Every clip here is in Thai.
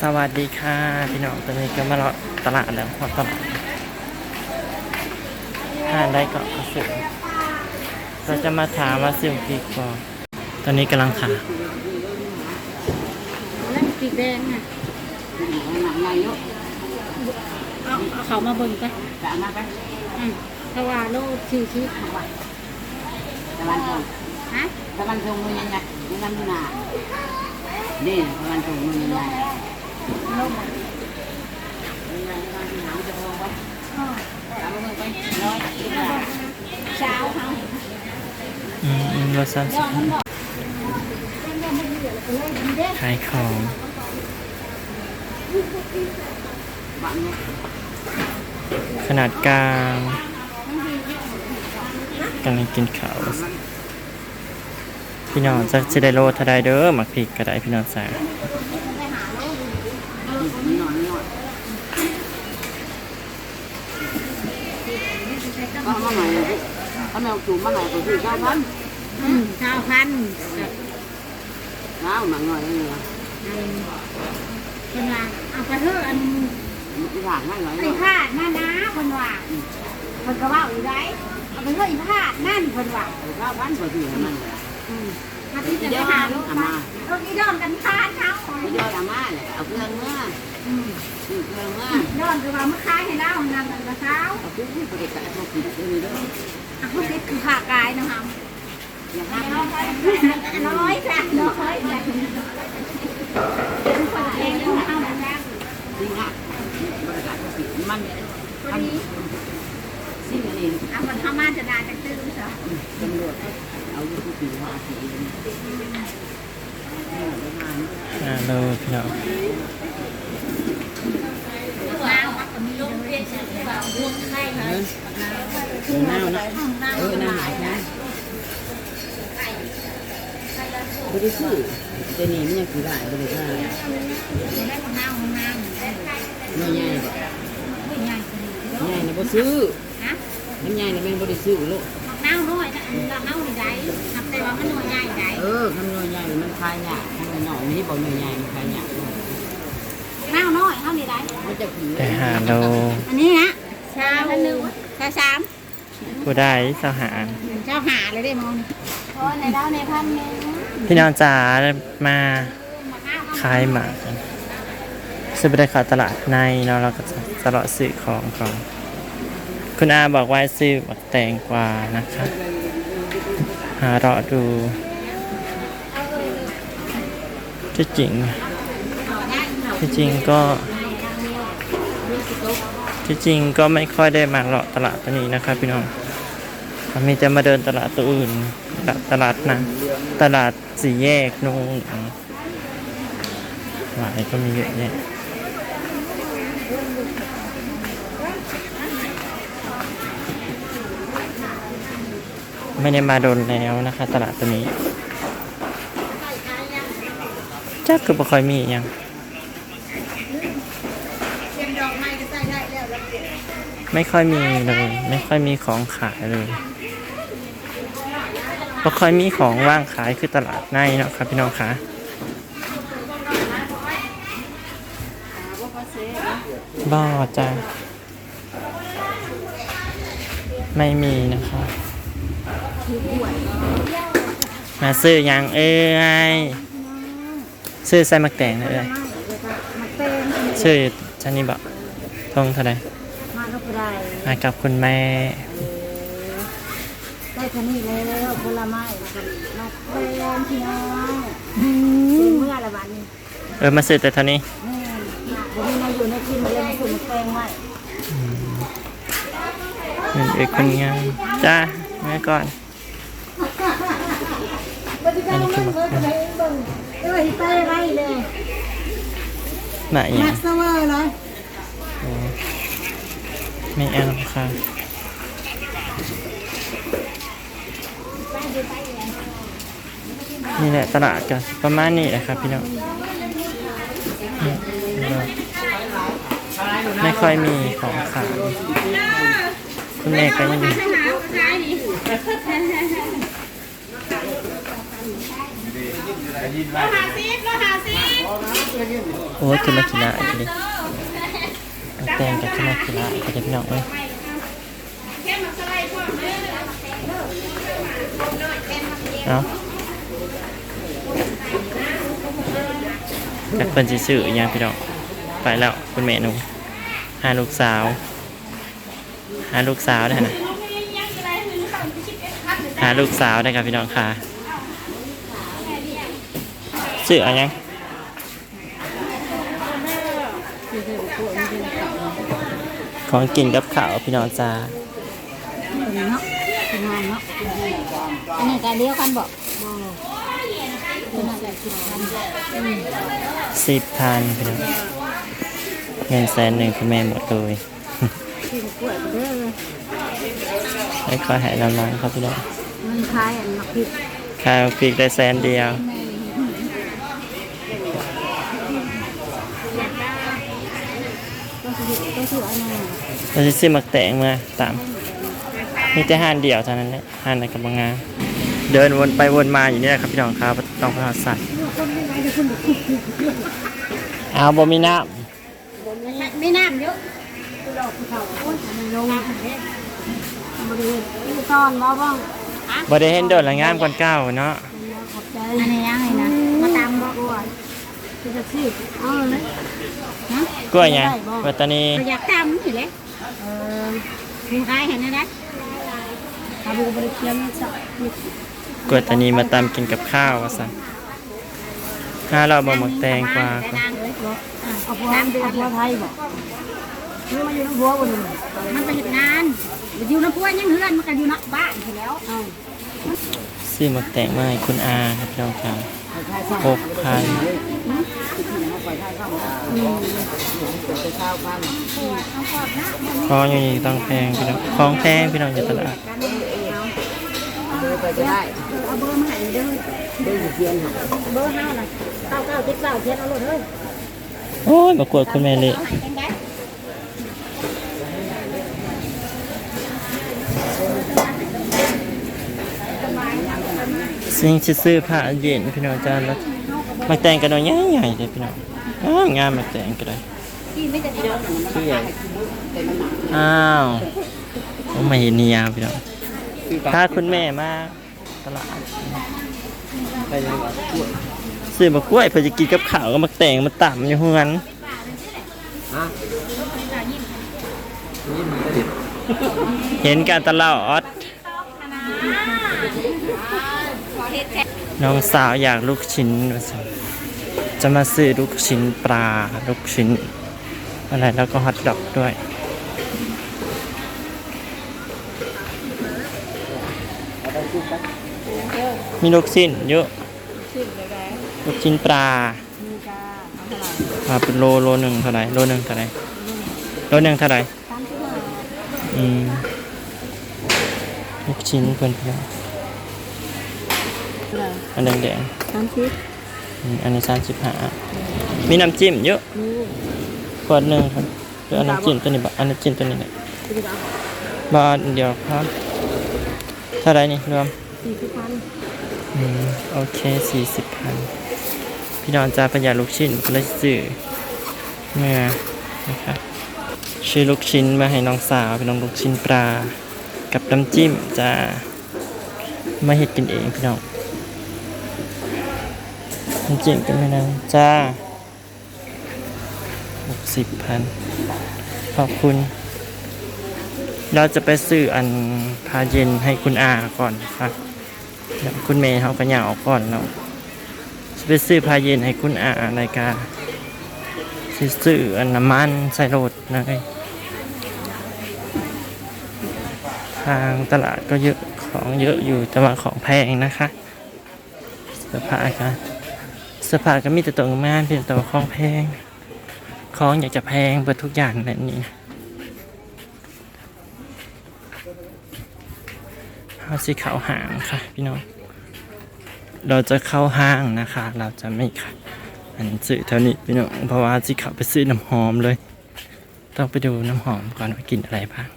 สวัสดีค่ะ พี่น้องตอนนี้ก็มาเลาะตลาดแล้วพอตลาดห้านได้ก็กระสือเราจะมาถามว่าซิมพีก่อนตอนนี้กำลังถามแล้วปีกแดงน่ะหนังใหญ่เยอะเอาเอาเขามาเบิ่งกันจะมาไปอืมเพราะว่าโลชีชีพของว่าตะวันตกฮะตะวันตกมือยังไงนี่น้ำหนานี่ตะวันตกมือยังไง โลกหางจะพองไปตามมือไปร้อยสาทเช้ขาอืมอืมรสซ้ดอกมันบอกมันยังขายของบ้านนี้ขนาดกลางกำลังกินข้าวพี่น้องจะจะได้โลเทาได้เด้อหมักพริกก็ได้พี่น้องสาว นี่หน่อยนี่หน่อย ก็มาหน่อยเขาแมวจูบมาหน่อยก็คือเก้าพันอืมเช้าพันกับน้าวหนังหน่อยนี่นะอันคนว่าเอาไปเถอะอันที่ผ่านให้หน่อยไอ้พาดมานะคนว่าคนก็ว่าอยู่ได้เอาไปเถอะอีพาดนั่นคนว่าเก้าพันก็คือมันอืมมาที่จะไปหาลูกไปเอออีดอนกันพาดเขาไม่ยอดอาม่าเลยเอาเครื่องเมื่อ อืมเรื่องเมื่อดอนคือว่าเมื่อค้ายให้เรานำกันมาเช้าเอาเครื่องที่ประเด็กกับพวกกินได้เลยด้วยอ่เขาเซ็ตคือผ่ากายนะคะอย่างนั้นร้อยจ้ะร้อยจ้ะคนเองต้องเอาแบบนั้นจริงอะบริการสิมันพอดีสิ่งอันนี้เอามันเข้ามาจะได้จะตื้อเหรอตำรวจเอาอยู่ที่ปีว่าสีอ่าโลพี่น้อง น้ำมันก็มีลมเย็นเสีย แบบลมไข่ไหมเน่านะเออน่าหายนะบริสุทธิ์จะหนีมันยังคือได้บริสุทธิ์ได้ของน้ำของน้ำน้อยใหญ่แบบไม่ใหญ่ใหญ่นะบ่ซื้อนะน้ำใหญ่นี่เป็นบริสุทธิ์ลูกของน้ำน้อยนะเราเน่าในใจทำแต่ว่ามันน้อยใหญ่ใจเออคำน้อยใหญ่มันคลายยากคำน้อยนี่บอกน้อยใหญ่มันคลายยากน้ำน้อยเท่านี้ได้มันจะผีไปหาโลอันนี้นะ ชาพันหนึ่งชาสามผู้ได้สหาร เจ้าหาเลยได้มองโอ้ในเล่าในพันหนึ่งพี่น้องจ๋ามาขายหมากกันซื้อไปได้ขายตลาดในเนาะเราก็จะตลอดซื้อของของ คุณอาบอกว่าให้ซื้อหมักแตงกวานะคะหาเราะดูที่จริงที่จริงก็ ที่จริงก็ไม่ค่อยได้มาเลาะตลาดตัวนี้นะครับพี่น้องมีจะมาเดินตลาดตัวอื่น ตลาดนะตลาดสี่แยกนู่นหลายก็มีเยอะแยะไม่ได้มาโดนแล้วนะคะ ตลาดตัวนี้จักคือบ่ค่อยมีอหยัง ไม่ค่อยมีเลย ไม่ค่อยมีของขายเลยไม่ค่อยมีของว่างขายคือตลาดในเนาะครับพี่น้องคะบ่จ้าไม่มีนะคะมาซื้อหยังเอ้ยซื้อใส่มักแตงนะเอ้ยมาเต้นซื้อชันนี้บอกทงเท่าไหร่มาก็ ได้มากับคุณแม่ ได้แค่นี้แล้วผลไม้มาเต้นพี่น้องซื้อเมื่อไรวันนี้เออมาซื้อแต่เท่านี้แม่วันนี้มาอยู่ในทีมเรียนสุ่มแตงไว้เป็นเอกคนงานจ้าแม่ก่อนอันนี้คือมักเอ้ยเต้ไรเลยหมาอย่ามังกเซเวอร์เลยโอ้ ไม่เอาค่ะ นี่แหละตลาดกันประมาณนี้แหละครับพี่น้องไม่ค่อยมีของขายคุณแม่ก็ยังหาหาโอ้ยคือมากินละกินดิ แตงกับขึ้นมากินะกินพี่น้องเอ้ยเอาจากเป็นสิสื่อๆยังพี่น้องไปแล้วคุณแม่หนูหาลูกสาวหาลูกสาวได้นะหาลูกสาวได้ครับพี่น้องค่ะสื่ออะไรยัง ของกินกับข้าวพี่น้องจ้าเนาะเป็นงานเนาะอันนี้การเดียวกันบอกเป็นอะไรสิบพันสิบพันพี่น้องเงินแสนหนึ่งคุณแม่หมดเลยกินกล้วยไปเด้อแล้วก็ให้น้ำมันครับพี่น้องเงินคายอันนักผิดข้าวพริกได้แสนเดียว ก็คือก็คืออันนั้น เราจะซื้อหมักแตงมาตามมีแต่ห้านเดียวเท่านั้นแหละห้านในกับบางงานเดินวนไปวนมาอยู่นี่แหละครับพี่น้องครับต้องพาสัตว์เอาบ่มีน้ไม่น้ำเยอะกูดอกกูเขาโอ้ยมันลงบริเวณที่ซ่อนบ่บ้างำบ่ได้เห็นโดดละงามก่อนเก้าเนาะขอบใจอันนี้ยังไงนะมาตามบ่กล้วยคือจะซื้อเอาเลยฮะ กล้วยหยังปัตตานีอยากตามนี่แหละเออมีใครเห็นนะนะทำบริเคียมสักกล้วยตานีมาตามกินกับข้าวว่าสั่นห้าเราบ่หมักแตงกว่าก่อนเอาพัวเอาพัวไทยบอกคือมาอยู่น้ำพัวบนมันไปเห็นงานอยู่น้ำพัวยังเฮือนมันก็อยู่นอกบ้านทีแล้วเอาซื้อหมักแตงมาให้คุณอาครับพี่น้องครับหกพัน ของอยู่นี่ต้องแพงพี่น้องของแพงพี่น้องอยู่ตลาดไปจะได้เอาเบอร์มาให้เด้อเพียนค่ะเบอร์ห้าน่ะเก้าเก้าเจ็ดเก้าเทียนเอาเลยเด้อโอ้ยมากวดคุณแม่เละเอาให้สิ่งที่ซื้อผ้าเย็นพี่น้องจาแล้ว มักแตงกันหน่อยใหญ่ๆเลยพี่น้องอ้าวงามมักแตงกันเลยที่ไม่จะเด้อเที่ยอ้าวผมไม่เห็นนิยามพี่น้องพาคุณแม่มาตลาดซื้อมากล้วยเพื่อจะกินกับข้าวก็มักแตงมาต่ำอยู่เฮือนฮะเห็นกันตลอด น้องสาวอยากลูกชิ้นว่าซั่นจะมาซื้อลูกชิ้นปลา ลูกชิ้น อะไรแล้วก็ฮอทดอกด้วย มีลูกชิ้นเยอะ ลูกชิ้นปลามาเป็นโลโลหนึ่งเท่าไหร่โลหนึ่งเท่าไหร่โลหนึ่งเท่าไหร่อืมลูกชิ้นเพื่อนเพื่ อนอันแดงแดงสามสิบๆอืมอันนี้สามสิบห้ามีน้ำจิ้มเยอะขวดหนึ่งครับเพื่อเอาน้ำจิ้มตัวนี้บะอันน้ำจิ้มตัวนี้แหละบาทเดียวครับเท่าไหรนี่รวม สี่สิบพันอืมโอเคสี่สิบพันพี่น้องจะประหยัดลูกชิ้นก็เลยซื้อเมื่อนะครับชื่อลูกชิ้นมาให้น้องสาวเป็นน้องลูกชิ้นปลา กับน้ำจิ้มจะมาเห็ดกินเองพี่น้อง น้ำจิ้มกันไม่นานจ้าหกสิบพันขอบคุณ เราจะไปซื้ออันพาเย็นให้คุณอาก่อนครับเดี๋ยวคุณเมย์เขาก็อยาออกก่อนเราจะไปซื้อพาเย็นให้คุณอาในการซื้ออันน้ำมันใส่รถเลยทางตลาดก็เยอะของเยอะอยู่แต่ว่าของแพงนะคะเสื้อผ้าค่ะ สื้อผ้าก็มีแต่ตัวงานเพียงแต่ว่าของแพงของอยากจะแพงเปิดทุกอย่างแบบนี้เอาสีขาวหางค่ะ พี่น้อง เราจะเข้าห้างนะคะ เราจะไม่ค่ะ อันซื้อเท่านี้พี่น้อง เพราะว่าสิเขาไปซื้อน้ำหอมเลย ต้องไปดูน้ำหอมก่อนว่ากินอะไรบ้าง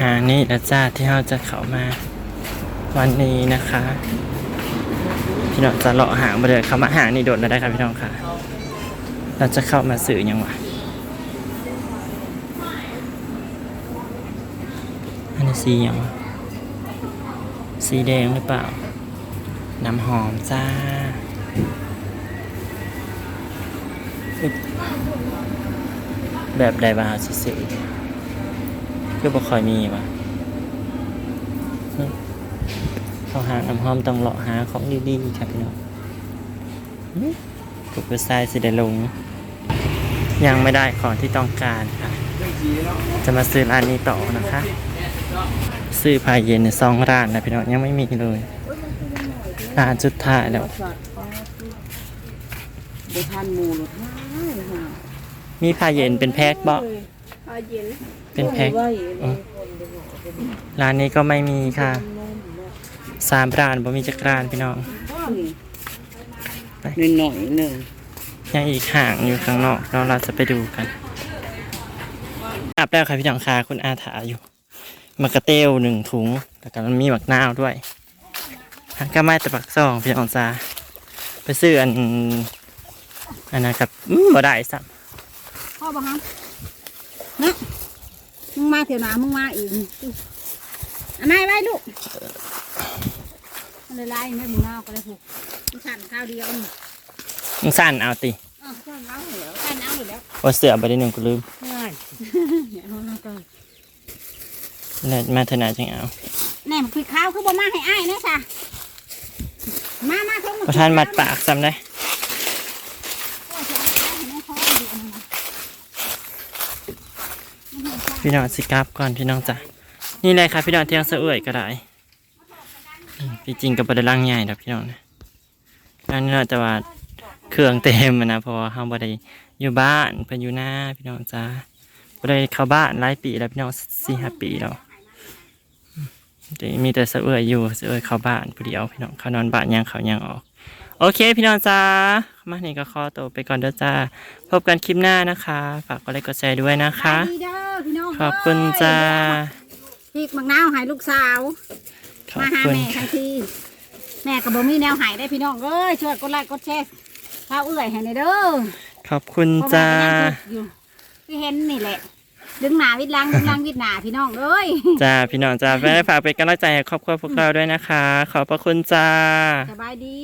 หานี่นะจ้าที่เราจะเข้ามา วันนี้นะคะ พี่น้องจะเลาะหางมาเลยคำว่าหางนี่โดดแล้วได้ครับพี่น้องค่ะ เราจะเข้ามาสื่อยังวะอันนี้สียังวะสีแดงหรือเปล่า น้ำหอมจ้าแบบใดบ้างสื่อๆคือบ่ค่อยมีวะ เขาหาน้ำหอมต้องเลาะหาของดีๆครับพี่น้องกุกทรายสิได้ลง ยังไม่ได้ของที่ต้องการค่ะ จะมาซื้อร้านนี้ต่อนะคะ ซื้อพายเย็นในซองร้านนะพี่น้องยังไม่มีเลยร้านสุดท้ายแล้วเดี๋ยวทานหมูหรือท้ายค่ะมีพายเย็นเป็นแพ็คบ่พาเย็นเป็นแพ็คอืมร้านนี้ก็ไม่มีค่ะ สามร้านบ่มีจักร้านพี่น้องหน่อยหน่อยหนึ่งยังอีกห่างอยู่ข้างนอกเราเราจะไปดูกันอาบแล้วค่ะพี่น้องค่ะคุณอาถาอยู่มากระเตลหนึ่งถุงแล้วก็มันมีหมักนาวด้วยฮันก็ไม่แต่ปักซองพี่น้องจ้าไปซื้ออันอันนะครับอืมบ่ได้สักพ่อบอกฮะนะมึงมาเถอะนะมึงมาอีกอันไหนไว้ลูก มันเลยไล่ไม่มึงเอาก็เลยผูกมึงสั่นข้าวเดียวนี่มึงสั้นเอาติอ๋อสั่นเอาเหรอสั่นเอาอยู่แล้วว่าเสือไปได้หนึ่งกูลืมเฮ้ยเนี่ยเอามาก่อนแล้วมาเถอะนาจังเอาแหน่มคุยข้าวคือบ่มาให้อ้ายนะจ้ะมามาเข้ามาประทานมัดปากซ้ำได้โอ้ยจะเอาข้าวให้แม่พ่อดูอันนั้นนะพี่น้องสิกลับก่อนพี่น้องจ้ะนี่เลยค่ะพี่น้องเที่ยงเสะเอื่อยก็ได้ อืมพี่จริงกับบไดล่างใหญ่ดอกพี่น้องนะอันนี้เราจะว่าเครื่องเต็มอะนะเพราะว่าเราบ่ได้อยู่บ้านเพิ่นอยู่หน้าพี่น้องจ้าบ่ได้เข้าบ้านหลายปีแล้วพี่น้องสี่ห้าปีแล้วอืมแต่มีแต่เสะเอื่อยอยู่เสะเอื่อยเข้าบ้านผู้เดียวพี่น้องเขานอนบ้านยังเขายังออกโอเคพี่น้องจ้ามานี่ก็ขอตัวไปก่อนเด้อจ้า พบกันคลิปหน้านะคะ ฝากกดไลค์กดแชร์ด้วยนะคะไปดีเด้อพี่น้องขอบคุณจ้าพริกมังนาวให้ลูกสาว ขอบมาหาคุณแม่ทันทีแม่กับบ่มีแนวใหายได้พี่น้องเอ้ยช่วยกดไลค์กดแชร์ข้าวเอื้อยให้ในอยเด้อขอบคุณเพระจ้า แม่ก็ยังทุกข์อยู่ที่เห็นนี่แหละ ดึงหนาวิดหลังดึงหลังวิดหนาพี่น้องเอ้ยจ้า พี่น้องจ้าแม่ฝากเป็นกำลังใจให้ครอบครัวพวกเราด้วยนะคะ ขอบพระคุณจ้า สบายดี